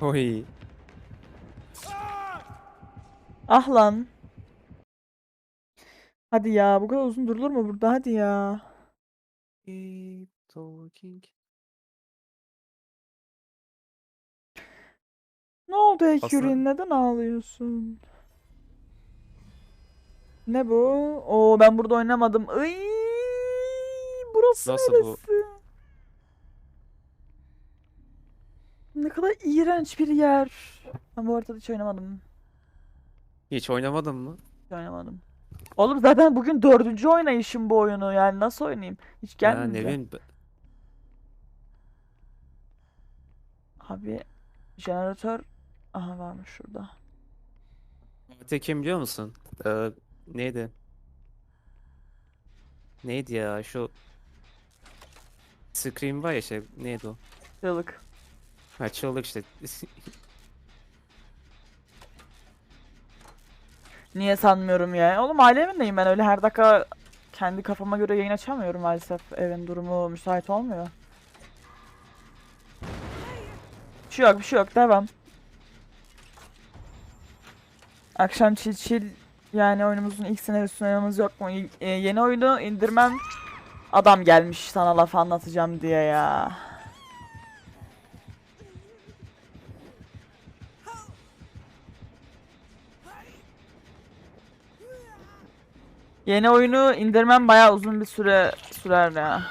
Oy. Ah lan. Hadi ya bu kadar uzun durulur mu burada hadi ya. Keep talking. Ne oldu Ekür'ün neden ağlıyorsun? Ne bu? Oo ben burada oynamadım. Iy, burası Nasıl bu? neresi? Ne kadar iğrenç bir yer. Ben bu haritada hiç oynamadım. Hiç oynamadın mı? Hiç oynamadım. Oğlum zaten bugün dördüncü oynayışım bu oyunu yani nasıl oynayayım? Hiç Ha, ne gelmeyecek. bileyim. Abi jeneratör aha varmış şurada. Fatih kim biliyor musun? Ee, neydi? Neydi ya şu Scream var ya şey neydi o? Çığlık. Ha çığlık işte. Niye sanmıyorum ya? Oğlum aile evindeyim ben öyle her dakika kendi kafama göre yayın açamıyorum maalesef. Evin durumu müsait olmuyor. Bir şey yok bir şey yok devam. Akşam çil çil yani oyunumuzun ilk senaryosunu oynamamız yok mu? Y- e, yeni oyunu indirmem adam gelmiş sana laf anlatacağım diye ya. Yeni oyunu indirmem bayağı uzun bir süre sürer ya.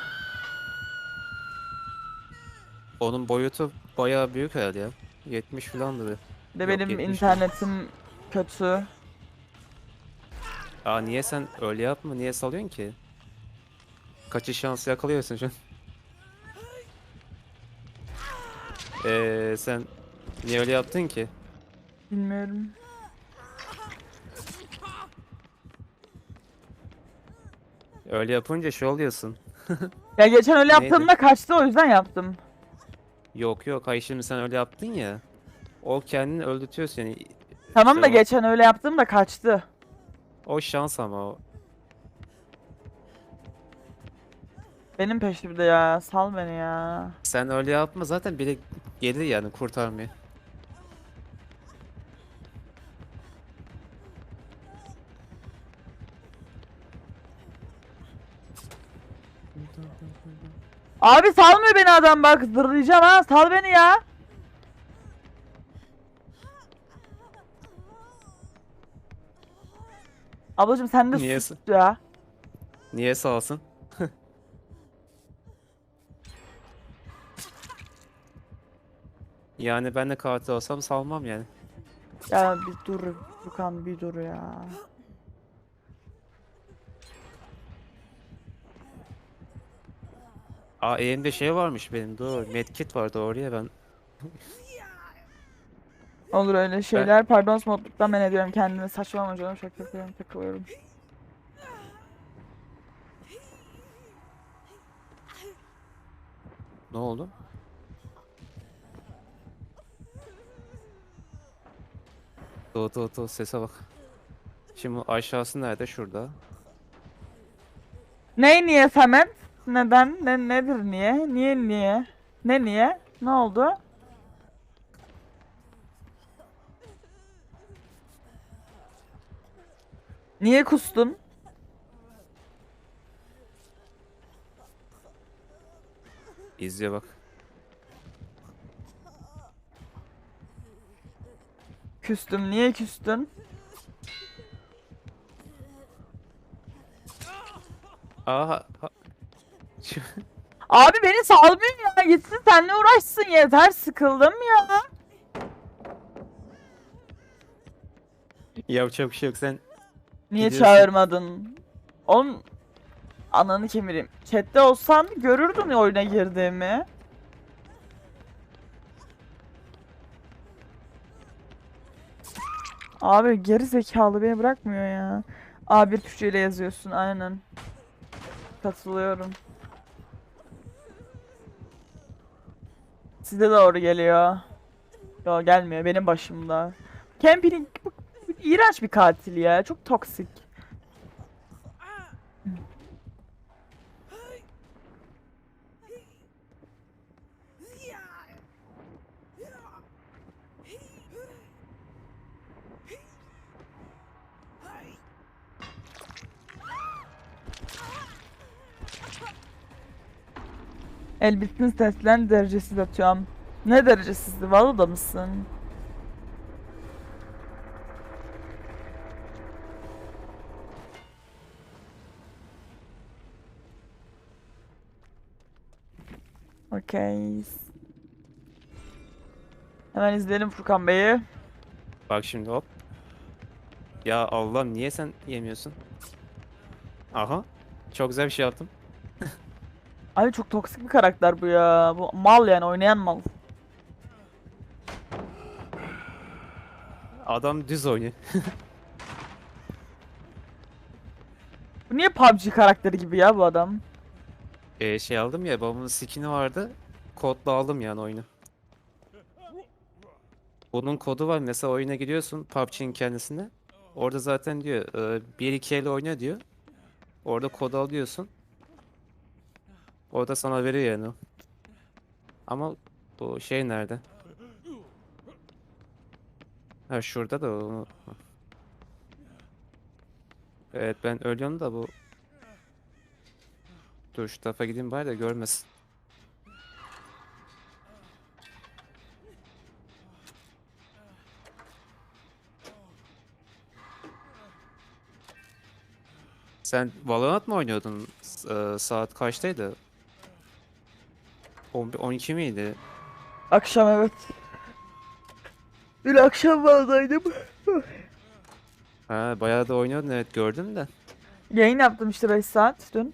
Onun boyutu bayağı büyük herhalde ya. 70 falandı bir. Bir de Yok, benim 70 internetim kötü. Aa niye sen öyle yapma? Niye salıyorsun ki? Kaçış şansı yakalıyorsun şu an. Eee sen niye öyle yaptın ki? Bilmiyorum. Öyle yapınca şey oluyorsun. Ya geçen öyle Neydi? yaptığımda kaçtı o yüzden yaptım. Yok yok hayır şimdi sen öyle yaptın ya. O kendini öldürtüyorsun yani. Tamam da o- geçen öyle yaptığımda kaçtı. O şans ama o. Benim peşimde ya. Sal beni ya. Sen öyle yapma zaten biri gelir yani kurtarmaya. Abi salmıyor beni adam bak zırlayacağım ha. Sal beni ya. Ablacım sen de Niye sus ya. Niye sağ olsun? Yani ben de katil olsam salmam yani. Ya bir dur Furkan bir dur ya. Aa elimde şey varmış benim doğru. Medkit var doğru ya ben. Olur öyle şeyler. Pardon modluktan ben ediyorum kendimi. Saçmalama canım şaka yapıyorum takılıyorum. Ne oldu? Dur dur dur sese bak. Şimdi aşağısı nerede? Şurada. Ne niye Samet? Neden? Ne nedir niye? Niye niye? Ne niye? Ne oldu? Niye kustun? İzliyor bak. Küstüm. Niye küstün? Aa Abi beni salmıyor ya. Gitsin seninle uğraşsın yeter. Sıkıldım ya. Yapacak bir şey yok sen. Niye Gidiyorsun. çağırmadın? Oğlum ananı kemireyim. Chat'te olsan görürdün oyuna girdiğimi. Abi geri zekalı beni bırakmıyor ya. A1 tuşuyla yazıyorsun aynen. Katılıyorum. Size doğru geliyor. Yo gelmiyor benim başımda. Camping bu, bu iğrenç bir katil ya. Çok toksik. Elbisini seslen derecesiz atıyorum. Ne derecesizdi? Valla da mısın? Okey. Hemen izleyelim Furkan Bey'i. Bak şimdi hop. Ya Allah'ım niye sen yemiyorsun? Aha. Çok güzel bir şey yaptım. Abi çok toksik bir karakter bu ya. Bu mal yani oynayan mal. Adam düz oynuyor. Bu niye PUBG karakteri gibi ya bu adam? Ee, şey aldım ya babamın skin'i vardı. Kodla aldım yani oyunu. Bunun kodu var. Mesela oyuna gidiyorsun PUBG'nin kendisine. Orada zaten diyor 1-2 el oyna diyor. Orada kodu alıyorsun. Orada sana veriyor yani. Ama bu şey nerede? Ha şurada da onu. Evet ben ölüyorum da bu. Dur şu tarafa gideyim bari de görmesin. Sen Valorant mı oynuyordun? S- e, saat kaçtaydı? 11 12 miydi? Akşam evet. Dün akşam vardaydım. Ha bayağı da oynuyordun evet gördüm de. Yayın yaptım işte 5 saat dün.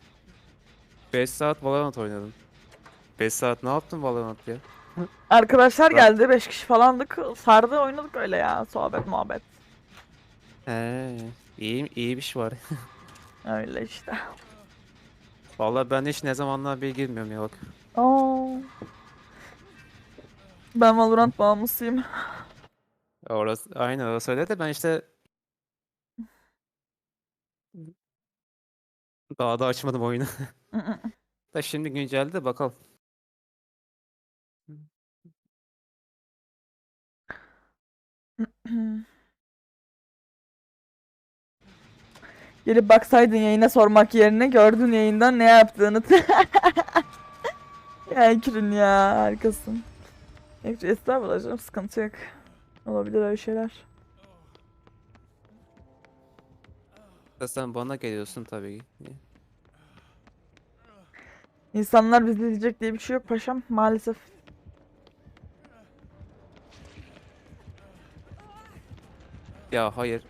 5 saat Valorant oynadım. 5 saat ne yaptın Valorant ya? Arkadaşlar Ben- geldi 5 kişi falandık. Sardı oynadık öyle ya. Sohbet muhabbet. He, iyi iyi bir şey var. Öyle işte. Vallahi ben hiç ne zamanlar bir girmiyorum ya bak. Oo. Ben Valorant bağımlısıyım. Orası aynen orası öyle de ben işte daha da açmadım oyunu. Da şimdi güncelde bakalım. Gelip baksaydın yayına sormak yerine gördün yayından ne yaptığını. ya Ekrin ya harikasın. Ekrin estağfurullah canım sıkıntı yok. Olabilir öyle şeyler. Sen bana geliyorsun tabii ki. İnsanlar bizi izleyecek diye bir şey yok paşam maalesef. Ya hayır.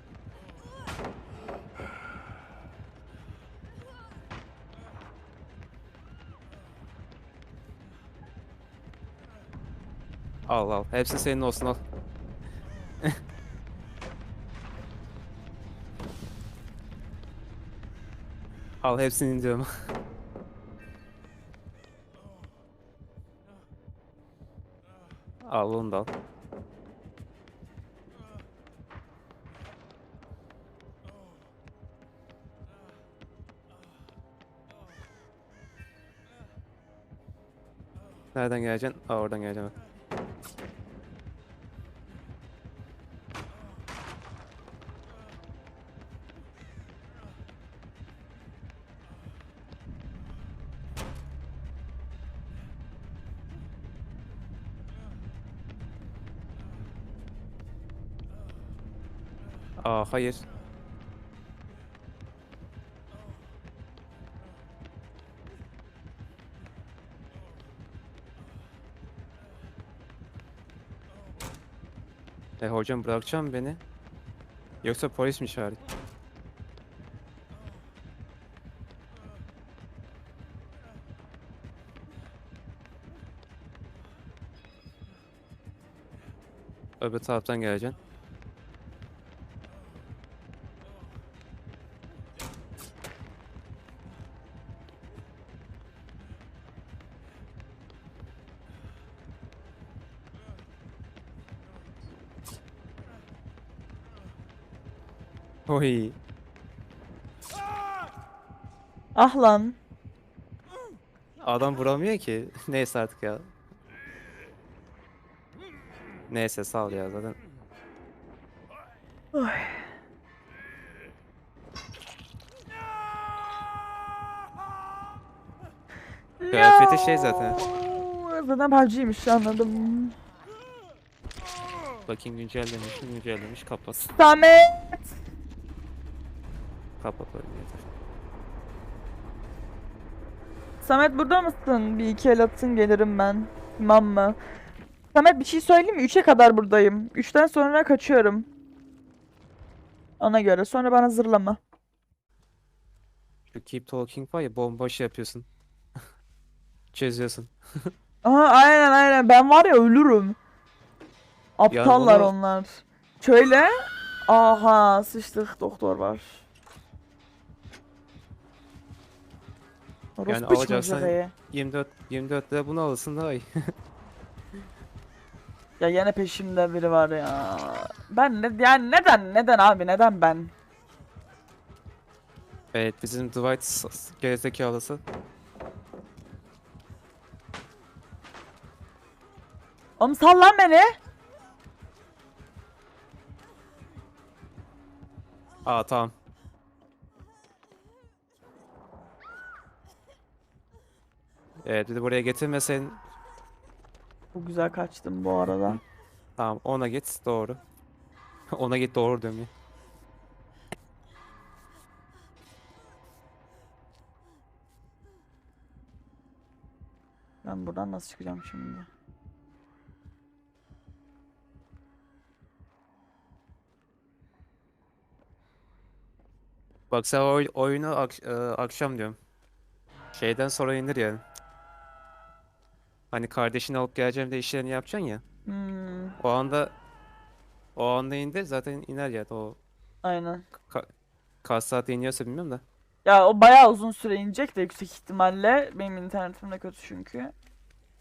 Al al. Hepsi senin olsun al. Al hepsini diyorum. Al onu da al. Nereden geleceksin? Aa oradan geleceğim. Aa hayır. E hocam bırakacağım beni. Yoksa polis mi çağırayım? Öbür taraftan geleceksin. Oy. Ah lan. Adam vuramıyor ki. Neyse artık ya. Neyse sal ya zaten. Kıyafeti şey zaten. Zaten PUBG'ymiş anladım. Bakayım güncellemiş mi? Güncellemiş. Kapat. Samet. Kapat öyle yeter. Samet burada mısın? Bir iki el atın gelirim ben. Tamam mı? Samet bir şey söyleyeyim mi? 3'e kadar buradayım. 3'ten sonra kaçıyorum. Ona göre. Sonra bana zırlama. Şu keep talking var ya bomboş yapıyorsun. Çözüyorsun. Aha aynen aynen. Ben var ya ölürüm. Aptallar onlar. Şöyle. Aha sıçtık doktor var. Orospu alacaksan- çocuğu. 24 24 lira bunu alırsın daha iyi. Ya yine peşimde biri var ya. Ben ne yani neden neden abi neden ben? Evet bizim Dwight gerizekalısı. Oğlum sal lan beni. Aa tamam. Evet bir de buraya getirmeseydin Bu güzel kaçtım bu arada. tamam ona git doğru. ona git doğru diyorum ya. Ben buradan nasıl çıkacağım şimdi? Bak sen oy- oyunu ak- e, akşam diyorum. Şeyden sonra indir yani. Hani kardeşini alıp geleceğim de işlerini yapacaksın ya. Hmm, O anda o anda indir zaten iner ya o aynen. ka- kaç saat iniyorsa bilmiyorum da. Ya o bayağı uzun süre inecek de yüksek ihtimalle. Benim internetim de kötü çünkü.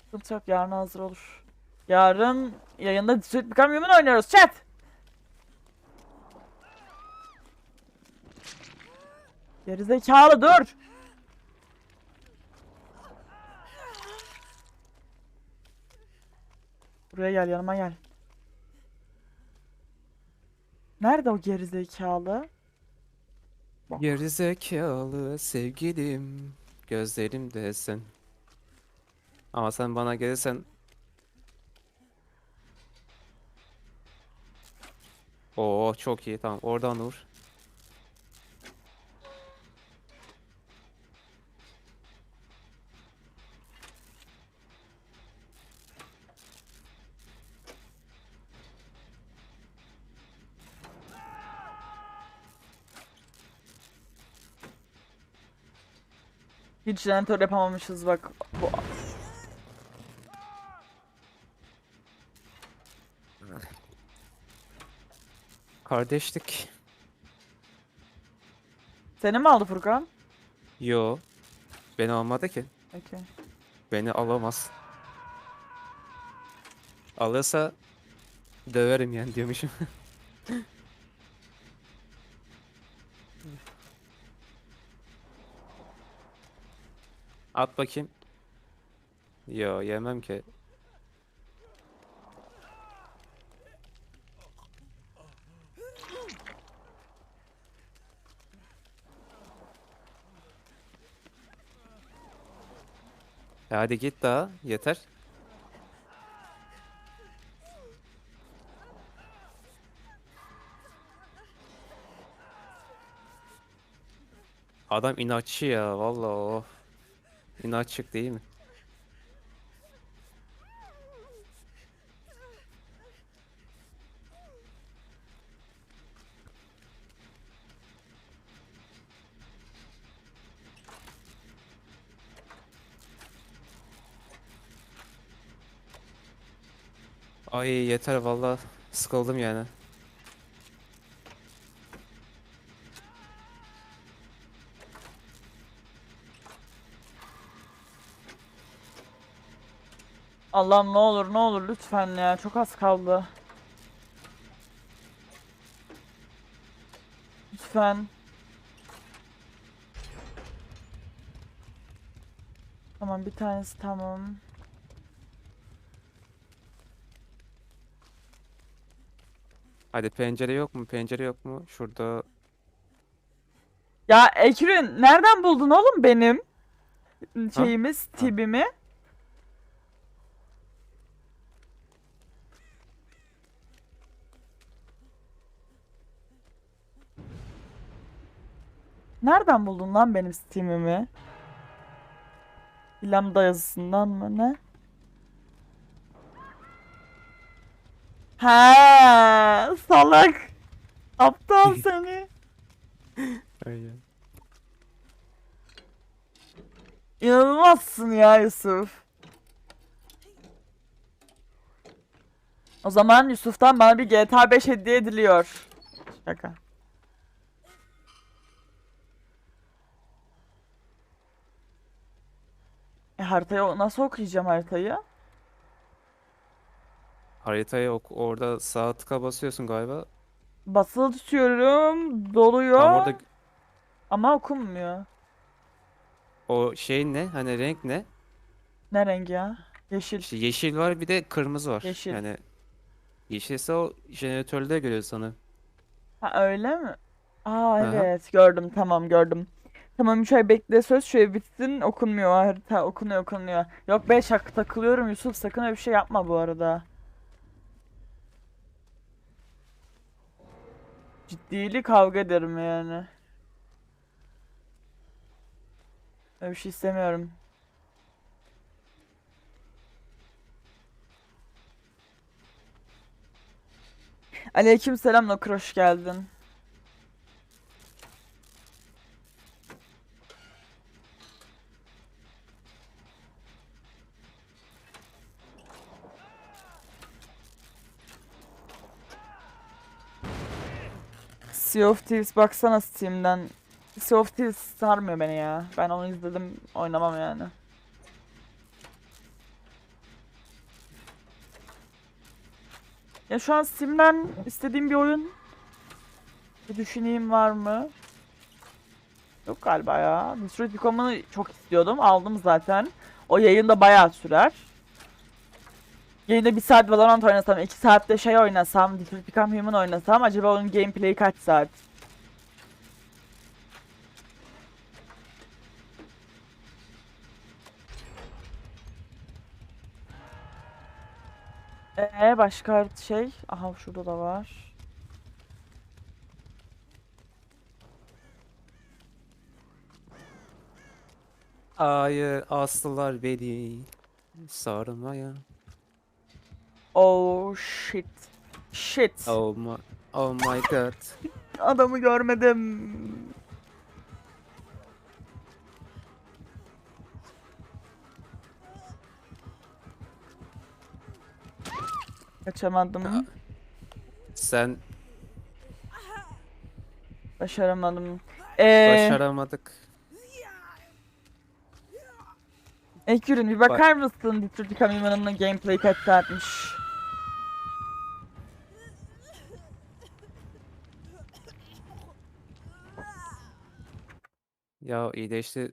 Sıkıntı yok yarın hazır olur. Yarın yayında Detroit Become Human oynuyoruz chat. Gerizekalı dur. Buraya gel yanıma gel. Nerede o gerizekalı? Bak. Gerizekalı sevgilim gözlerimde sen. Ama sen bana gelirsen Oo çok iyi tamam oradan vur. Hiç jeneratör yapamamışız bak. Bu... Kardeşlik. Seni mi aldı Furkan? Yo. Beni almadı ki. Okey. Beni alamaz. Alırsa döverim yani diyormuşum. At bakayım. Yo yemem ki. Ya hadi git daha yeter. Adam inatçı ya vallahi o. İnatçık değil mi? Ay yeter vallahi sıkıldım yani. Allah'ım ne olur ne olur lütfen ya çok az kaldı. Lütfen. Tamam bir tanesi tamam. Hadi pencere yok mu? Pencere yok mu? Şurada Ya Ekrün nereden buldun oğlum benim? şeyimiz, tibimi. Nereden buldun lan benim Steam'imi? Lambda yazısından mı ne? Ha, salak. Aptal seni. Aynen. İnanılmazsın ya Yusuf. O zaman Yusuf'tan bana bir GTA 5 hediye ediliyor. Şaka. E haritayı o- nasıl okuyacağım haritayı? Haritayı ok orada sağ tıka basıyorsun galiba. Basılı tutuyorum, doluyor Tam orada ama okunmuyor. o şey ne? Hani renk ne? Ne rengi ya? Yeşil. İşte yeşil var bir de kırmızı var. Yeşil. Yani yeşilse o jeneratörde görüyor sana. Ha öyle mi? Aa Aha. evet gördüm tamam gördüm. Tamam 3 ay bekle söz şöyle bitsin okunmuyor harita okunuyor okunuyor. Yok 5 hak takılıyorum Yusuf sakın öyle bir şey yapma bu arada. Ciddili kavga ederim yani. Öyle bir şey istemiyorum. Aleyküm selam Nokur hoş geldin. Sea of Thieves baksana Steam'den. Sea of Thieves sarmıyor beni ya. Ben onu izledim oynamam yani. Ya şu an Steam'den istediğim bir oyun bir düşüneyim var mı? Yok galiba ya. Detroit Become'ı çok istiyordum. Aldım zaten. O yayında bayağı sürer. Yayında bir saat Valorant oynasam, iki saatte şey oynasam, Detroit Become Human oynasam acaba onun gameplay'i kaç saat? Ee başka şey? Aha şurada da var. Hayır astılar beni sarmaya. Oh shit. Shit. Oh my, oh my god. Adamı görmedim. Kaçamadım. Sen Başaramadım. Ee, başaramadık. Ekürün bir bakar mısın Detroit Become Human'ın gameplay kaç saatmiş? Ya iyileşti.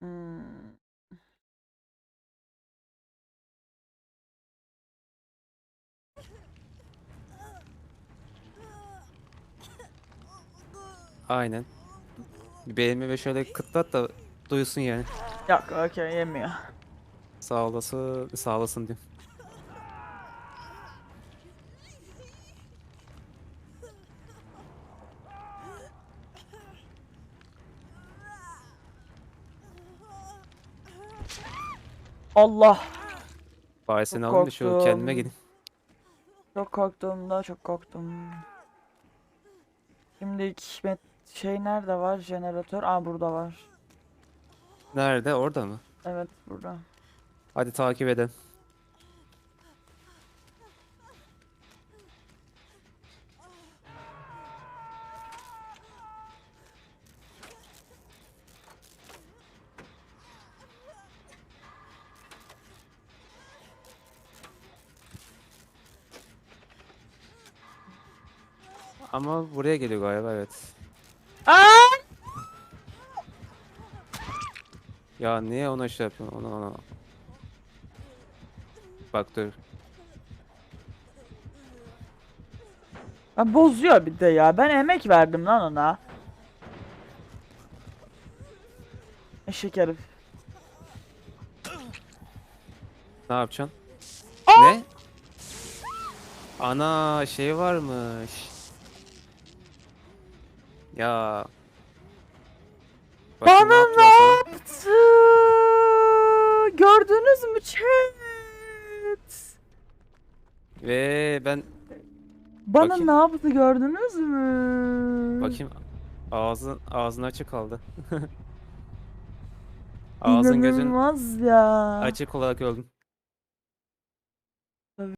Hmm. Aynen. Beğenme ve şöyle kıtlat da duysun yani. Yok okey yemiyor. Sağ olasın, sağ olasın diyeyim. Allah. Çok alayım da şu kendime korktum. gideyim. Çok korktum da çok korktum. Şimdi met şey nerede var? Jeneratör. Aa burada var. Nerede? Orada mı? Evet burada. Hadi takip edelim. Ama buraya geliyor galiba evet. Aa! Ya niye ona şey yapıyorsun? Ona ona. Bak dur. Ya bozuyor bir de ya. Ben emek verdim lan ona. Eşek herif. Ne yapacaksın? Ne? Ana şey varmış. Ya. Bakayım Bana ne yaptı? Gördünüz mü chat? Ve ben Bana Bakayım. ne yaptı gördünüz mü? bakayım ağzın ağzın açık kaldı. Ağzın gözün İnanılmaz ya. açık olarak öldün.